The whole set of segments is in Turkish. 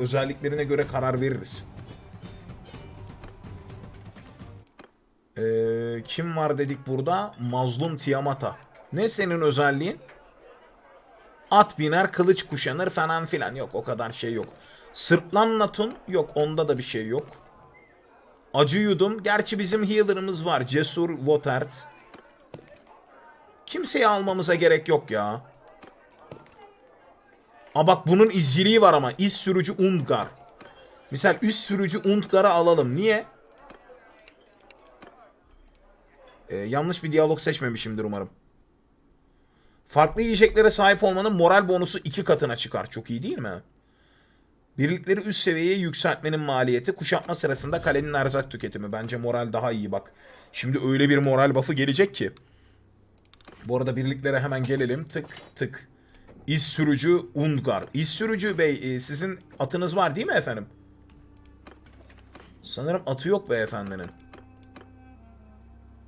özelliklerine göre karar veririz. Ee, kim var dedik burada? Mazlum Tiamata. Ne senin özelliğin? At biner, kılıç kuşanır falan filan. Yok o kadar şey yok. Sırtlan Natun yok onda da bir şey yok. Acı yudum. Gerçi bizim healer'ımız var. Cesur Votert. Kimseyi almamıza gerek yok ya. Aa bak bunun izciliği var ama. İz sürücü Undgar. Misal üst sürücü Undgar'ı alalım. Niye? Ee, yanlış bir diyalog seçmemişimdir umarım. Farklı yiyeceklere sahip olmanın moral bonusu iki katına çıkar. Çok iyi değil mi? Birlikleri üst seviyeye yükseltmenin maliyeti kuşatma sırasında kalenin erzak tüketimi. Bence moral daha iyi bak. Şimdi öyle bir moral buff'ı gelecek ki. Bu arada birliklere hemen gelelim. Tık tık. İz sürücü Undgar. İz sürücü bey e, sizin atınız var değil mi efendim? Sanırım atı yok beyefendinin.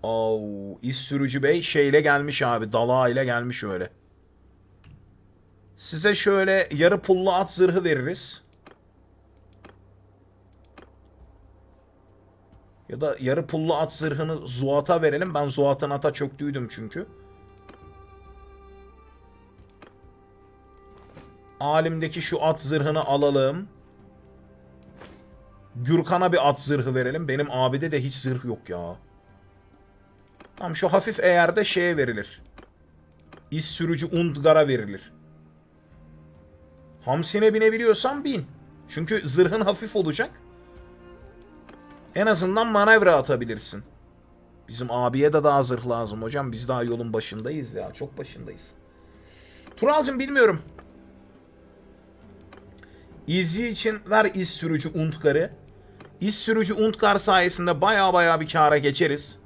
Oo, İz sürücü bey şeyle gelmiş abi. Dala ile gelmiş öyle. Size şöyle yarı pullu at zırhı veririz. Ya da yarı pullu at zırhını Zuat'a verelim. Ben Zuat'ın ata çöktüydüm çünkü. Alimdeki şu at zırhını alalım. Gürkan'a bir at zırhı verelim. Benim abide de hiç zırh yok ya. Tamam şu hafif eğer de şeye verilir. İz sürücü Undgar'a verilir. Hamsine binebiliyorsan bin. Çünkü zırhın hafif olacak. En azından manevra atabilirsin. Bizim abiye de daha zırh lazım hocam. Biz daha yolun başındayız ya. Çok başındayız. Turaz'ım bilmiyorum. İzci için ver iz sürücü Undgar'ı. İz sürücü Undgar sayesinde baya baya bir kâra geçeriz.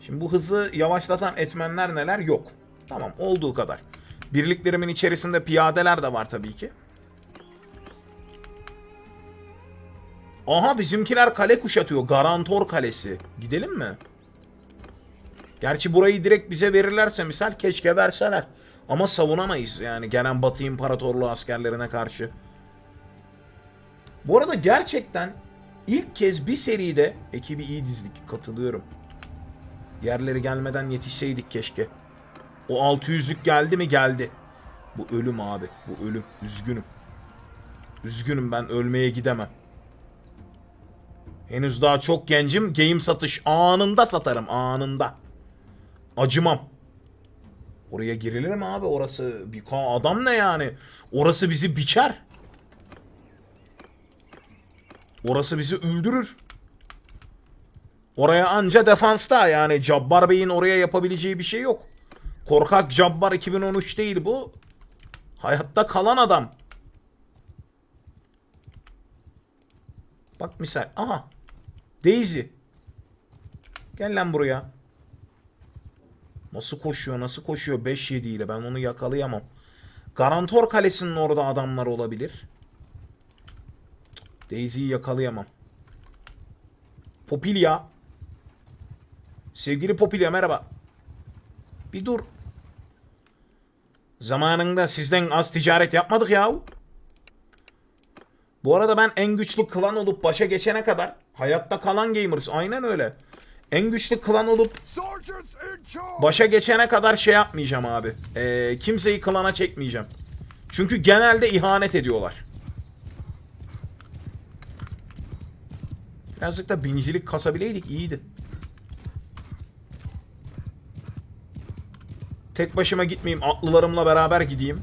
Şimdi bu hızı yavaşlatan etmenler neler? Yok. Tamam olduğu kadar. Birliklerimin içerisinde piyadeler de var tabii ki. Aha bizimkiler kale kuşatıyor. Garantor Kalesi. Gidelim mi? Gerçi burayı direkt bize verirlerse misal keşke verseler. Ama savunamayız yani gelen Batı İmparatorluğu askerlerine karşı. Bu arada gerçekten ilk kez bir seride ekibi iyi dizdik. Katılıyorum. Diğerleri gelmeden yetişseydik keşke. O 600'lük geldi mi? Geldi. Bu ölüm abi. Bu ölüm. Üzgünüm. Üzgünüm ben ölmeye gidemem. Henüz daha çok gencim. Game satış anında satarım. Anında. Acımam. Oraya girilir mi abi? Orası bir adam ne yani? Orası bizi biçer. Orası bizi öldürür. Oraya anca defansta yani Cabbar Bey'in oraya yapabileceği bir şey yok. Korkak Cabbar 2013 değil bu. Hayatta kalan adam. Bak misal. Aha. Daisy. Gel lan buraya. Nasıl koşuyor nasıl koşuyor 5-7 ile ben onu yakalayamam. Garantor Kalesi'nin orada adamlar olabilir. Daisy'yi yakalayamam. Popilya. Sevgili Popilya merhaba. Bir dur. Zamanında sizden az ticaret yapmadık ya. Bu arada ben en güçlü klan olup başa geçene kadar hayatta kalan gamers aynen öyle. En güçlü klan olup başa geçene kadar şey yapmayacağım abi. Ee, kimseyi klana çekmeyeceğim. Çünkü genelde ihanet ediyorlar. Birazcık da binicilik kasabileydik iyiydi. Tek başıma gitmeyeyim. Atlılarımla beraber gideyim.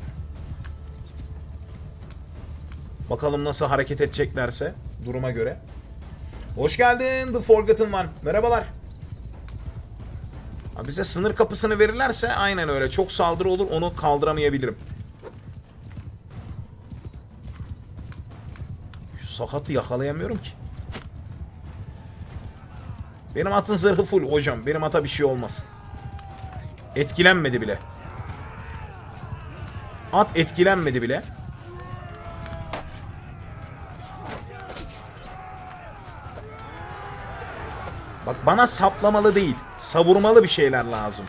Bakalım nasıl hareket edeceklerse duruma göre. Hoş geldin The Forgotten One. Merhabalar. Ha, bize sınır kapısını verirlerse aynen öyle. Çok saldırı olur onu kaldıramayabilirim. Şu sakatı yakalayamıyorum ki. Benim atın zırhı full hocam. Benim ata bir şey olmaz. Etkilenmedi bile. At etkilenmedi bile. Bak bana saplamalı değil, savurmalı bir şeyler lazım.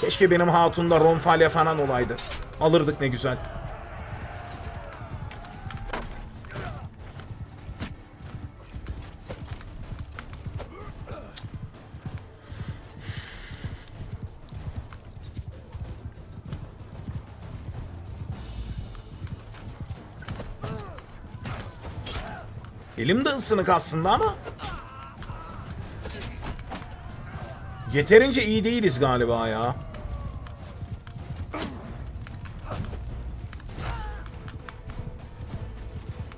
Keşke benim hatunda ronfalya falan olaydı. Alırdık ne güzel. Elim de ısınık aslında ama Yeterince iyi değiliz galiba ya.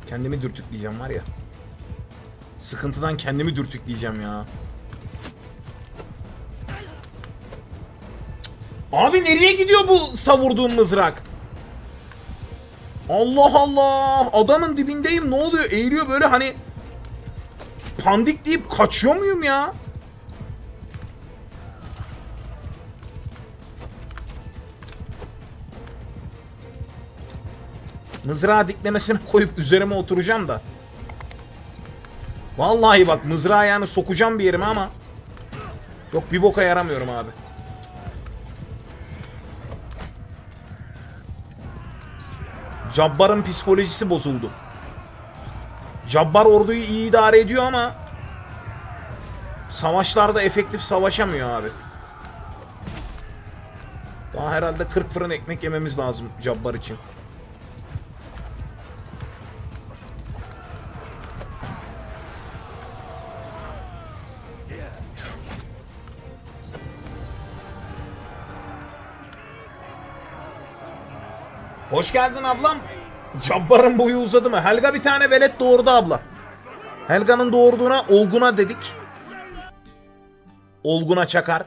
Kendimi dürtükleyeceğim var ya. Sıkıntıdan kendimi dürtükleyeceğim ya. Abi nereye gidiyor bu savurduğum mızrak? Allah Allah. Adamın dibindeyim. Ne oluyor? Eğiliyor böyle hani pandik deyip kaçıyor muyum ya? Mızrağı diklemesine koyup üzerime oturacağım da. Vallahi bak mızrağı yani sokacağım bir yerime ama Yok bir boka yaramıyorum abi. Cabbar'ın psikolojisi bozuldu. Cabbar orduyu iyi idare ediyor ama savaşlarda efektif savaşamıyor abi. Daha herhalde 40 fırın ekmek yememiz lazım Cabbar için. Hoş geldin ablam. Cabbar'ın boyu uzadı mı? Helga bir tane velet doğurdu abla. Helga'nın doğurduğuna Olgun'a dedik. Olgun'a çakar.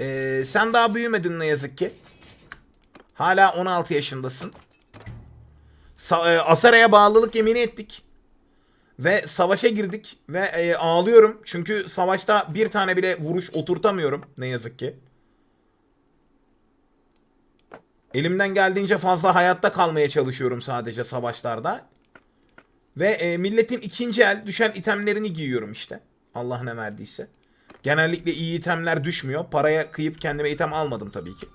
Ee, sen daha büyümedin ne yazık ki. Hala 16 yaşındasın. Sa- e, Asara'ya bağlılık yemini ettik. Ve savaşa girdik. Ve e, ağlıyorum. Çünkü savaşta bir tane bile vuruş oturtamıyorum. Ne yazık ki. Elimden geldiğince fazla hayatta kalmaya çalışıyorum sadece savaşlarda. Ve e, milletin ikinci el düşen itemlerini giyiyorum işte. Allah ne verdiyse. Genellikle iyi itemler düşmüyor. Paraya kıyıp kendime item almadım tabii ki.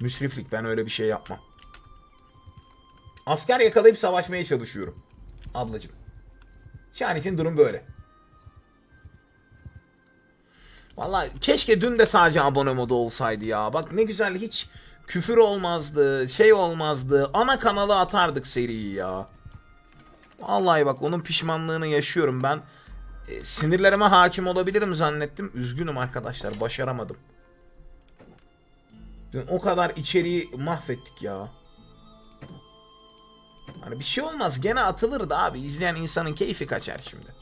Müsriflik ben öyle bir şey yapmam. Asker yakalayıp savaşmaya çalışıyorum. Ablacım. Şu an için durum böyle. Vallahi keşke dün de sadece abone modu olsaydı ya. Bak ne güzel hiç küfür olmazdı, şey olmazdı. Ana kanala atardık seriyi ya. Vallahi bak onun pişmanlığını yaşıyorum ben. E, sinirlerime hakim olabilirim zannettim. Üzgünüm arkadaşlar, başaramadım. Dün o kadar içeriği mahvettik ya. Hani bir şey olmaz gene atılır da abi. izleyen insanın keyfi kaçar şimdi.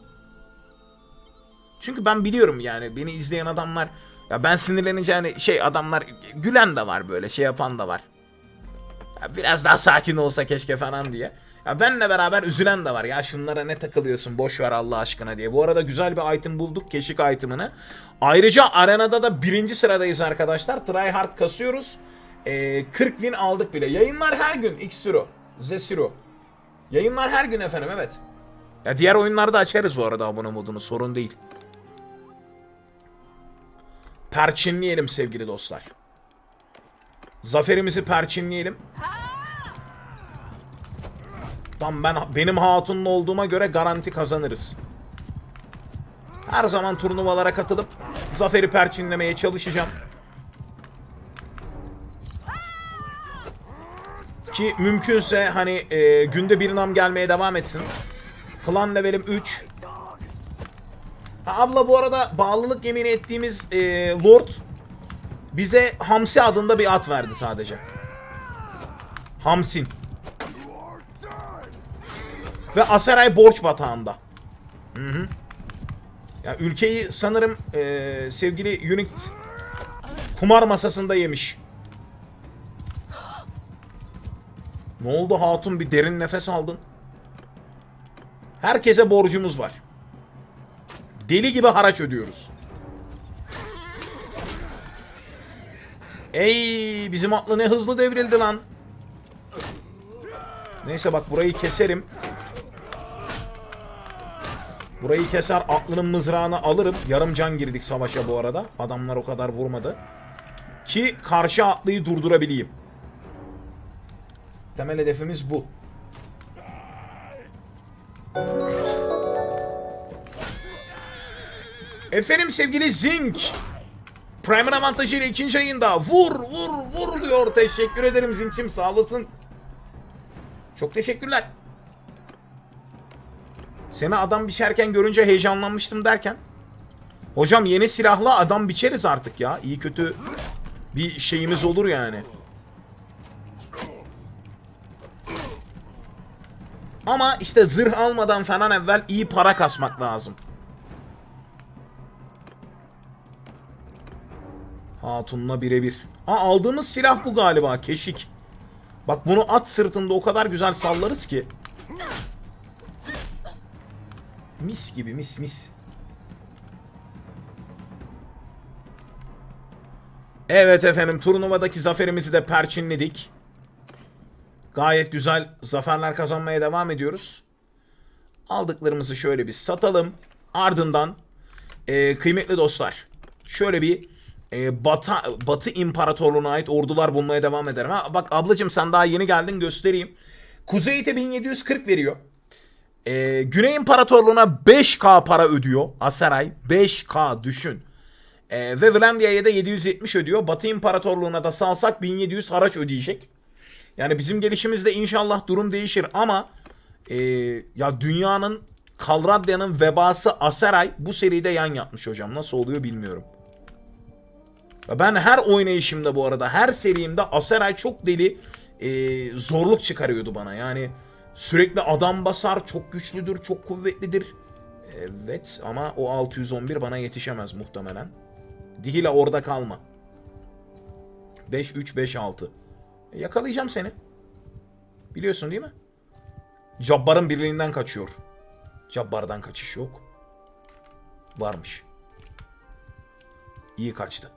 Çünkü ben biliyorum yani beni izleyen adamlar ya ben sinirlenince hani şey adamlar gülen de var böyle şey yapan da var. Ya biraz daha sakin olsa keşke falan diye. Ya benle beraber üzülen de var. Ya şunlara ne takılıyorsun boş ver Allah aşkına diye. Bu arada güzel bir item bulduk. Keşik item'ını. Ayrıca arenada da birinci sıradayız arkadaşlar. Try hard kasıyoruz. Ee, 40 win aldık bile. Yayınlar her gün. X-Siro. Zesiro. Yayınlar her gün efendim evet. Ya diğer oyunlarda açarız bu arada abone modunu. Sorun değil. Perçinleyelim sevgili dostlar. Zaferimizi perçinleyelim. Tam ben benim hatunlu olduğuma göre garanti kazanırız. Her zaman turnuvalara katılıp zaferi perçinlemeye çalışacağım. Ki mümkünse hani e, günde bir nam gelmeye devam etsin. Klan levelim 3. Abla bu arada bağlılık yemini ettiğimiz e, Lord bize Hamsi adında bir at verdi sadece. Hamsin. Ve Asaray borç batağında. Hı hı. Ya ülkeyi sanırım e, sevgili Unix kumar masasında yemiş. Ne oldu hatun bir derin nefes aldın. Herkese borcumuz var. Deli gibi haraç ödüyoruz. Ey bizim atlı ne hızlı devrildi lan. Neyse bak burayı keserim. Burayı keser aklının mızrağını alırım. Yarım can girdik savaşa bu arada. Adamlar o kadar vurmadı. Ki karşı atlıyı durdurabileyim. Temel hedefimiz bu. Efendim sevgili Zink. Primer avantajıyla ikinci ayında vur vur vur diyor. Teşekkür ederim Zink'im sağ olasın. Çok teşekkürler. Seni adam biçerken görünce heyecanlanmıştım derken. Hocam yeni silahla adam biçeriz artık ya. İyi kötü bir şeyimiz olur yani. Ama işte zırh almadan falan evvel iyi para kasmak lazım. Hatun'la birebir. Ha aldığımız silah bu galiba keşik. Bak bunu at sırtında o kadar güzel sallarız ki. Mis gibi mis mis. Evet efendim turnuvadaki zaferimizi de perçinledik. Gayet güzel zaferler kazanmaya devam ediyoruz. Aldıklarımızı şöyle bir satalım. Ardından e, kıymetli dostlar şöyle bir e, Batı, Batı İmparatorluğu'na ait ordular bulmaya devam ederim. Ha, bak ablacım sen daha yeni geldin göstereyim. Kuzey'de 1740 veriyor. E, Güney İmparatorluğu'na 5K para ödüyor. Asaray 5K düşün. E, ve Vlandia'ya da 770 ödüyor. Batı İmparatorluğu'na da salsak 1700 haraç ödeyecek. Yani bizim gelişimizde inşallah durum değişir ama e, ya dünyanın Kalradya'nın vebası Asaray bu seride yan yapmış hocam. Nasıl oluyor bilmiyorum. Ben her oynayışımda bu arada her serimde Asaray çok deli e, zorluk çıkarıyordu bana. Yani sürekli adam basar, çok güçlüdür, çok kuvvetlidir. Evet ama o 611 bana yetişemez muhtemelen. Dihila orada kalma. 5-3-5-6. E, yakalayacağım seni. Biliyorsun değil mi? Cabbar'ın birliğinden kaçıyor. Cabbar'dan kaçış yok. Varmış. İyi kaçtı.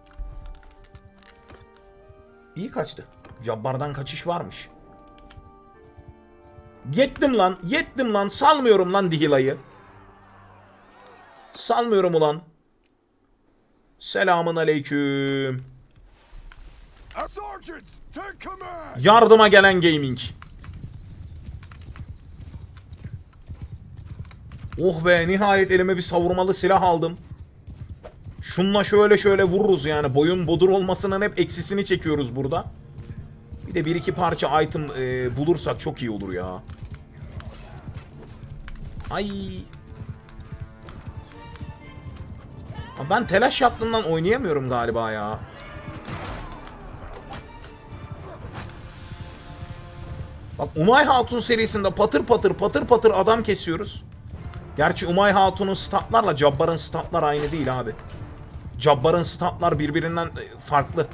İyi kaçtı. Cabbar'dan kaçış varmış. Yettim lan. Yettim lan. Salmıyorum lan Dihila'yı. Salmıyorum ulan. Selamun aleyküm. Yardıma gelen gaming. Oh be nihayet elime bir savurmalı silah aldım. Şunla şöyle şöyle vururuz yani. Boyun bodur olmasının hep eksisini çekiyoruz burada. Bir de bir iki parça item e, bulursak çok iyi olur ya. Ay. Ben telaş yaptığımdan oynayamıyorum galiba ya. Bak Umay Hatun serisinde patır patır patır patır adam kesiyoruz. Gerçi Umay Hatun'un statlarla Cabbar'ın statlar aynı değil abi. Cabbar'ın statlar birbirinden e, farklı.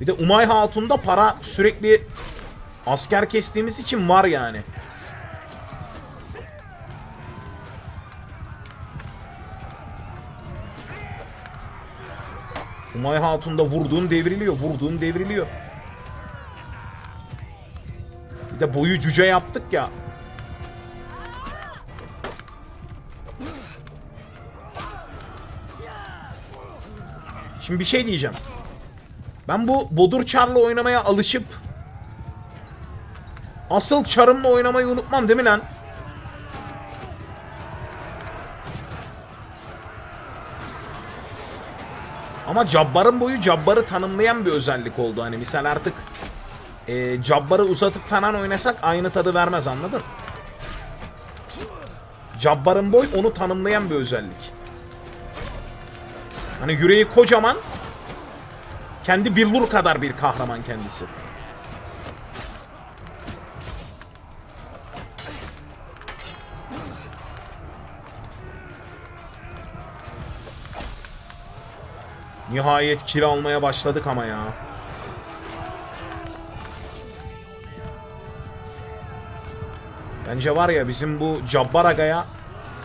Bir de Umay Hatun'da para sürekli asker kestiğimiz için var yani. Umay Hatun'da vurduğun devriliyor, vurduğun devriliyor. Bir de boyu cüce yaptık ya. Şimdi bir şey diyeceğim. Ben bu Bodur Çar'la oynamaya alışıp asıl çarımla oynamayı unutmam değil mi lan? Ama Cabbar'ın boyu Cabbar'ı tanımlayan bir özellik oldu. Hani misal artık e, Cabbar'ı uzatıp falan oynasak aynı tadı vermez anladın? Cabbar'ın boy onu tanımlayan bir özellik. Hani yüreği kocaman kendi billur kadar bir kahraman kendisi. Nihayet kil almaya başladık ama ya. Bence var ya bizim bu Cabbar Aga'ya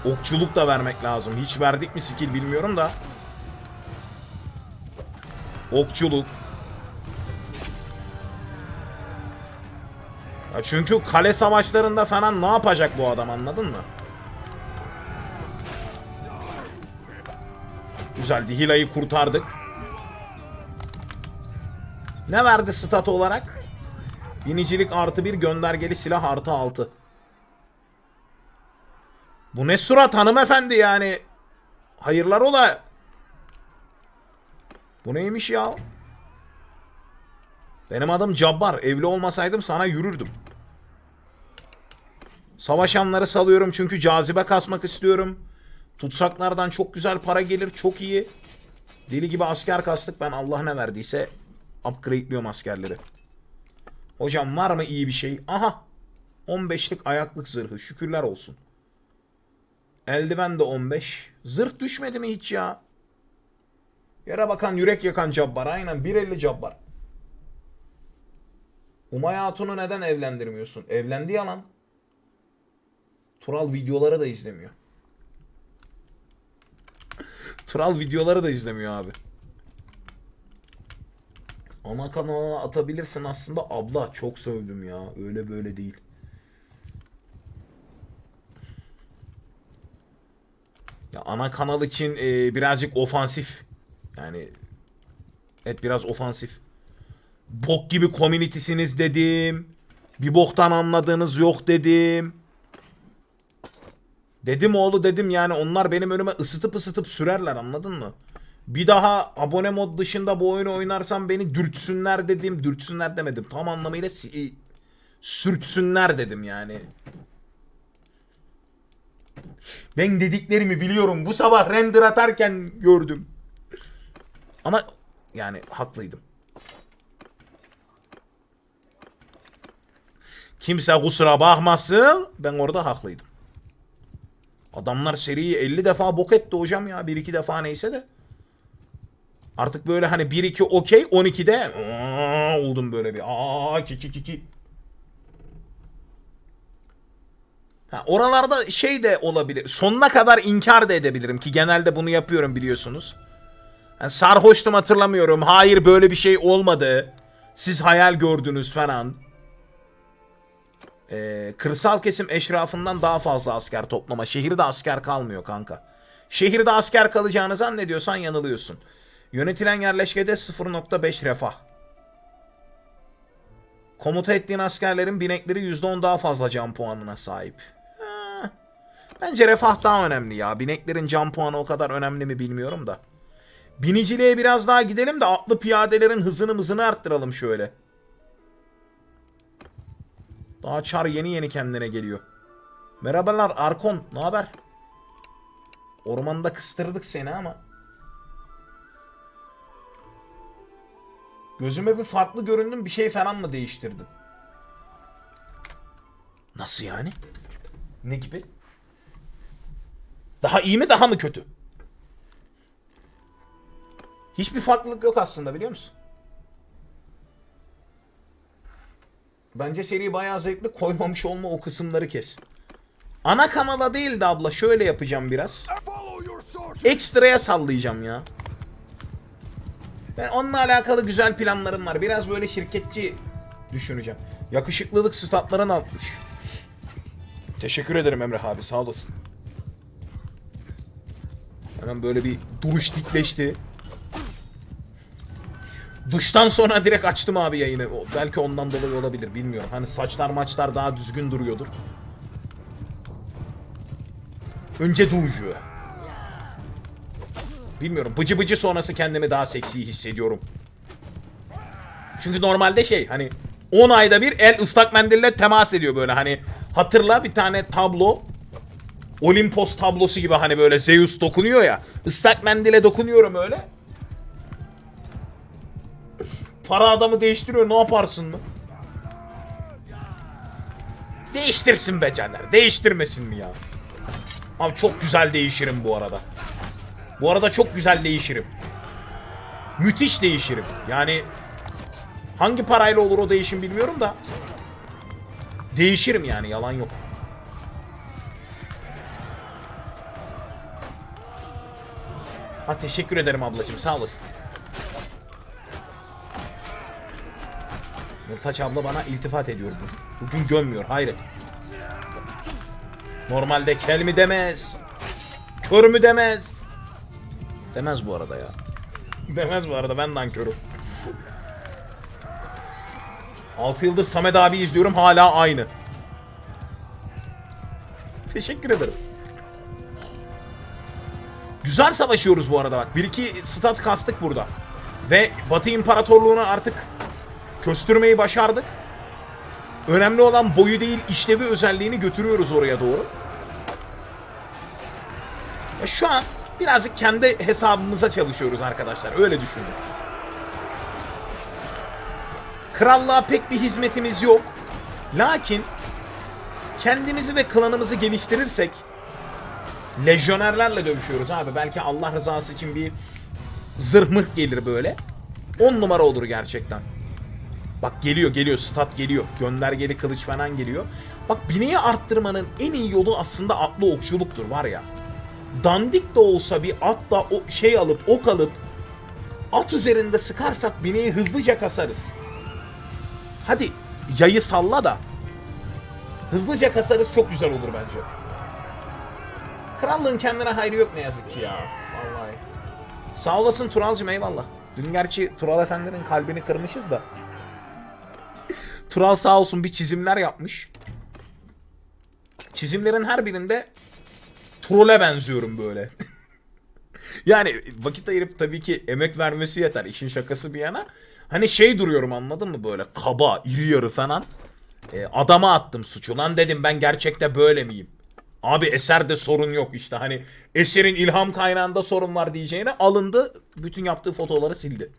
okçuluk da vermek lazım. Hiç verdik mi skill bilmiyorum da. Okçuluk. Ya çünkü kale savaşlarında falan ne yapacak bu adam anladın mı? Güzel Dihila'yı kurtardık. Ne verdi stat olarak? Binicilik artı bir göndergeli silah artı altı. Bu ne surat hanımefendi yani. Hayırlar ola. Bu neymiş ya? Benim adım Cabbar. Evli olmasaydım sana yürürdüm. Savaşanları salıyorum çünkü cazibe kasmak istiyorum. Tutsaklardan çok güzel para gelir. Çok iyi. Deli gibi asker kastık. Ben Allah ne verdiyse upgrade'liyorum askerleri. Hocam var mı iyi bir şey? Aha. 15'lik ayaklık zırhı. Şükürler olsun. Eldiven de 15. Zırh düşmedi mi hiç ya? Yere bakan yürek yakan cabbar. Aynen 1.50 cabbar. Umay Hatun'u neden evlendirmiyorsun? Evlendi yalan. Tural videoları da izlemiyor. Tural videoları da izlemiyor abi. Ana kanala atabilirsin aslında. Abla çok sövdüm ya. Öyle böyle değil. Ya ana kanal için e, birazcık ofansif. Yani evet biraz ofansif. Bok gibi komünitesiniz dedim. Bir boktan anladığınız yok dedim. Dedim oğlu dedim yani onlar benim önüme ısıtıp ısıtıp sürerler anladın mı? Bir daha abone mod dışında bu oyunu oynarsam beni dürtsünler dedim. Dürtsünler demedim. Tam anlamıyla si- sürtsünler dedim yani. Ben dediklerimi biliyorum. Bu sabah render atarken gördüm. Ama yani haklıydım. Kimse kusura bakmasın. Ben orada haklıydım. Adamlar seriyi 50 defa bok etti hocam ya. 1-2 defa neyse de. Artık böyle hani 1-2 okey 12'de aa, oldum böyle bir aa ki ki ki ki. Ha, oralarda şey de olabilir. Sonuna kadar inkar da edebilirim ki genelde bunu yapıyorum biliyorsunuz. Yani sarhoştum hatırlamıyorum. Hayır böyle bir şey olmadı. Siz hayal gördünüz falan. Ee, kırsal kesim eşrafından daha fazla asker toplama. Şehirde asker kalmıyor kanka. Şehirde asker kalacağını zannediyorsan yanılıyorsun. Yönetilen yerleşkede 0.5 refah. Komuta ettiğin askerlerin binekleri %10 daha fazla can puanına sahip. Ha, Bence refah daha önemli ya. Bineklerin can puanı o kadar önemli mi bilmiyorum da. Biniciliğe biraz daha gidelim de atlı piyadelerin hızını mızını arttıralım şöyle. Daha çar yeni yeni kendine geliyor. Merhabalar Arkon, ne haber? Ormanda kıstırdık seni ama. Gözüme bir farklı göründün, bir şey falan mı değiştirdin? Nasıl yani? Ne gibi? Daha iyi mi, daha mı kötü? Hiçbir farklılık yok aslında biliyor musun? Bence seri bayağı zevkli. Koymamış olma o kısımları kes. Ana kanala değil de abla şöyle yapacağım biraz. Ekstraya sallayacağım ya. Ben onunla alakalı güzel planlarım var. Biraz böyle şirketçi düşüneceğim. Yakışıklılık statlarını atmış. Teşekkür ederim Emre abi sağ olasın. Hemen böyle bir duruş dikleşti. Duştan sonra direkt açtım abi yayını. O- Belki ondan dolayı olabilir bilmiyorum. Hani saçlar maçlar daha düzgün duruyordur. Önce duşu. Bilmiyorum. Bıcı bıcı sonrası kendimi daha seksi hissediyorum. Çünkü normalde şey hani 10 ayda bir el ıslak mendille temas ediyor böyle hani hatırla bir tane tablo Olimpos tablosu gibi hani böyle Zeus dokunuyor ya ıslak mendile dokunuyorum öyle para adamı değiştiriyor ne yaparsın mı? Değiştirsin be Caner değiştirmesin mi ya? Abi çok güzel değişirim bu arada. Bu arada çok güzel değişirim. Müthiş değişirim. Yani hangi parayla olur o değişim bilmiyorum da değişirim yani yalan yok. Ha teşekkür ederim ablacığım sağ olasın. Nurtaç abla bana iltifat ediyor bugün. Bugün gömmüyor hayret. Normalde kel mi demez. Kör mü demez. Demez bu arada ya. Demez bu arada ben nankörüm. 6 yıldır Samet abi izliyorum hala aynı. Teşekkür ederim. Güzel savaşıyoruz bu arada bak. Bir iki stat kastık burada. Ve Batı İmparatorluğu'na artık Köstürmeyi başardık. Önemli olan boyu değil işlevi özelliğini götürüyoruz oraya doğru. Ve Şu an birazcık kendi hesabımıza çalışıyoruz arkadaşlar. Öyle düşünün. Krallığa pek bir hizmetimiz yok. Lakin kendimizi ve klanımızı geliştirirsek lejyonerlerle dövüşüyoruz abi. Belki Allah rızası için bir zırh mırh gelir böyle. 10 numara olur gerçekten. Bak geliyor geliyor stat geliyor. Göndergeli kılıç falan geliyor. Bak bineği arttırmanın en iyi yolu aslında atlı okçuluktur var ya. Dandik de olsa bir atla o şey alıp ok alıp at üzerinde sıkarsak bineği hızlıca kasarız. Hadi yayı salla da hızlıca kasarız çok güzel olur bence. Krallığın kendine hayrı yok ne yazık ki ya. Vallahi. Sağ olasın Turalcığım eyvallah. Dün gerçi Tural Efendi'nin kalbini kırmışız da. Tural sağ olsun bir çizimler yapmış. Çizimlerin her birinde Troll'e benziyorum böyle. yani vakit ayırıp tabii ki emek vermesi yeter. İşin şakası bir yana. Hani şey duruyorum anladın mı böyle kaba, iri yarı falan. E, adama attım suçu. Lan dedim ben gerçekte böyle miyim? Abi eserde sorun yok işte. Hani eserin ilham kaynağında sorun var diyeceğine alındı. Bütün yaptığı fotoğrafları sildi.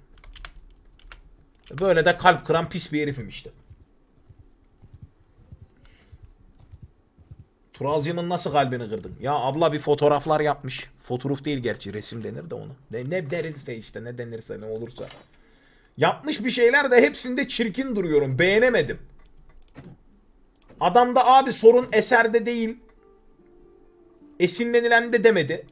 Böyle de kalp kıran pis bir herifim işte. Turalcığımın nasıl kalbini kırdın? Ya abla bir fotoğraflar yapmış. Fotoğraf değil gerçi resim denir de ona. Ne, ne denirse işte ne denirse ne olursa. Yapmış bir şeyler de hepsinde çirkin duruyorum. Beğenemedim. Adamda abi sorun eserde değil. Esinlenilen de demedi.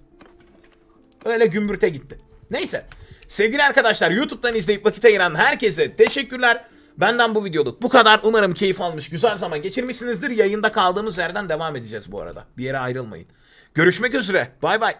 Öyle gümbürte gitti. Neyse. Sevgili arkadaşlar YouTube'dan izleyip vakit ayıran herkese teşekkürler. Benden bu videoluk bu kadar. Umarım keyif almış, güzel zaman geçirmişsinizdir. Yayında kaldığımız yerden devam edeceğiz bu arada. Bir yere ayrılmayın. Görüşmek üzere. Bay bay.